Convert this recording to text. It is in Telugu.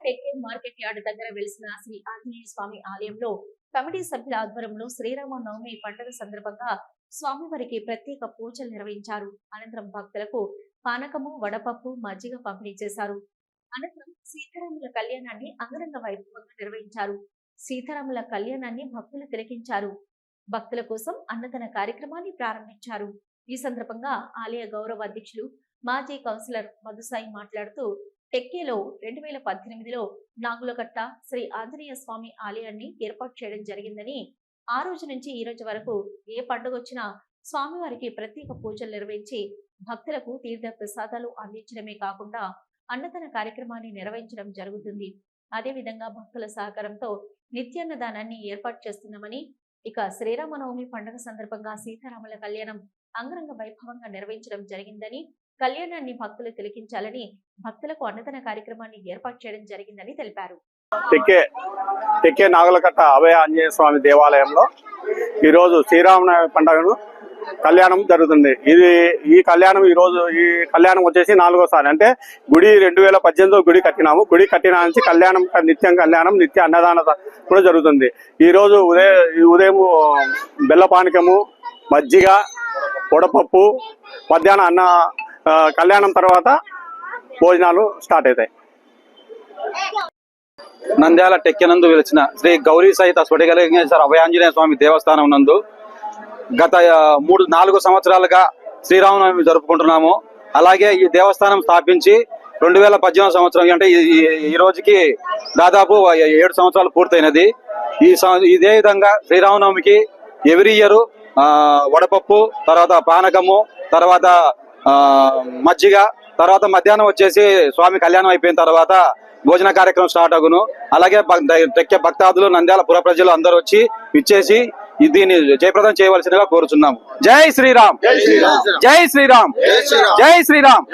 టెక్కే మార్కెట్ యార్డ్ దగ్గర వెలిసిన శ్రీ ఆంజనేయ స్వామి ఆలయంలో కమిటీ సభ్యుల ఆధ్వర్యంలో శ్రీరామ నవమి పండుగ సందర్భంగా స్వామివారికి ప్రత్యేక పూజలు నిర్వహించారు. అనంతరం భక్తులకు పానకము వడపప్పు మజ్జిగ పంపిణీ చేశారు. అనంతరం సీతారాముల కళ్యాణాన్ని అంగరంగ వైభవంగా నిర్వహించారు. సీతారాముల కళ్యాణాన్ని భక్తులు తిలకించారు. భక్తుల కోసం అన్నదాన కార్యక్రమాన్ని ప్రారంభించారు. ఈ సందర్భంగా ఆలయ గౌరవ అధ్యక్షులు మాజీ కౌన్సిలర్ మధుసాయి మాట్లాడుతూ టెక్కేలో రెండు వేల పద్దెనిమిదిలో నాగులకట్ట శ్రీ ఆంజనేయ స్వామి ఆలయాన్ని ఏర్పాటు చేయడం జరిగిందని ఆ రోజు నుంచి ఈ రోజు వరకు ఏ పండుగ వచ్చినా స్వామివారికి ప్రత్యేక పూజలు నిర్వహించి భక్తులకు తీర్థ ప్రసాదాలు అందించడమే కాకుండా అన్నదాన కార్యక్రమాన్ని నిర్వహించడం జరుగుతుంది. అదేవిధంగా భక్తుల సహకారంతో నిత్యాన్నదానాన్ని ఏర్పాటు చేస్తున్నామని ఇక శ్రీరామనవమి పండుగ సందర్భంగా సీతారాముల కళ్యాణం అంగరంగ వైభవంగా నిర్వహించడం జరిగిందని కళ్యాణాన్ని భక్తులు తిలకించాలని భక్తులకు అన్నదాన కార్యక్రమాన్ని ఏర్పాటు చేయడం జరిగిందని తెలిపారు. టెక్కే నాగులకట్ట అభయ ఆంజనేయ స్వామి దేవాలయంలో ఈరోజు శ్రీరామనవమి పండుగను కళ్యాణం జరుగుతుంది. ఇది ఈ కళ్యాణం ఈ రోజు ఈ కళ్యాణం వచ్చేసి నాలుగోసారి. అంటే గుడి రెండు వేల పద్దెనిమిదిలో గుడి కట్టినాము. గుడి కట్టిన నుంచి కళ్యాణం నిత్యం కళ్యాణం నిత్య అన్నదాన కూడా జరుగుతుంది. ఈ రోజు ఉదయం ఈ ఉదయం బెల్లపానకము మజ్జిగ వడపప్పు మధ్యాహ్నం అన్న కళ్యాణం తర్వాత భోజనాలు స్టార్ట్ అవుతాయి. నంద్యాల టెక్కెనందు వెలిసిన శ్రీ గౌరీ సహిత స్ఫటికలింగేశ్వర అభయాంజనేయ స్వామి దేవస్థానం నందు గత మూడు నాలుగు సంవత్సరాలుగా శ్రీరామనవమి జరుపుకుంటున్నాము. అలాగే ఈ దేవస్థానం స్థాపించి రెండు వేల పద్దెనిమిది సంవత్సరం అంటే ఈ- రోజుకి దాదాపు ఏడు సంవత్సరాలు పూర్తయినది. ఈ ఇదే విధంగా శ్రీరామనవమికి ఎవ్రీ ఇయర్ వడపప్పు తర్వాత పానకము తర్వాత మజ్జిగ తర్వాత మధ్యాహ్నం వచ్చేసి స్వామి కళ్యాణం అయిపోయిన తర్వాత భోజన కార్యక్రమం స్టార్ట్ అగును. అలాగే టెక్కే భక్తాదులు నంద్యాల పుర ప్రజలు అందరూ వచ్చి ఇచ్చేసి దీన్ని జయప్రదం చేయవలసిందిగా కోరుచున్నాము. జై శ్రీరామ్! జై శ్రీరామ్! జై శ్రీరామ్!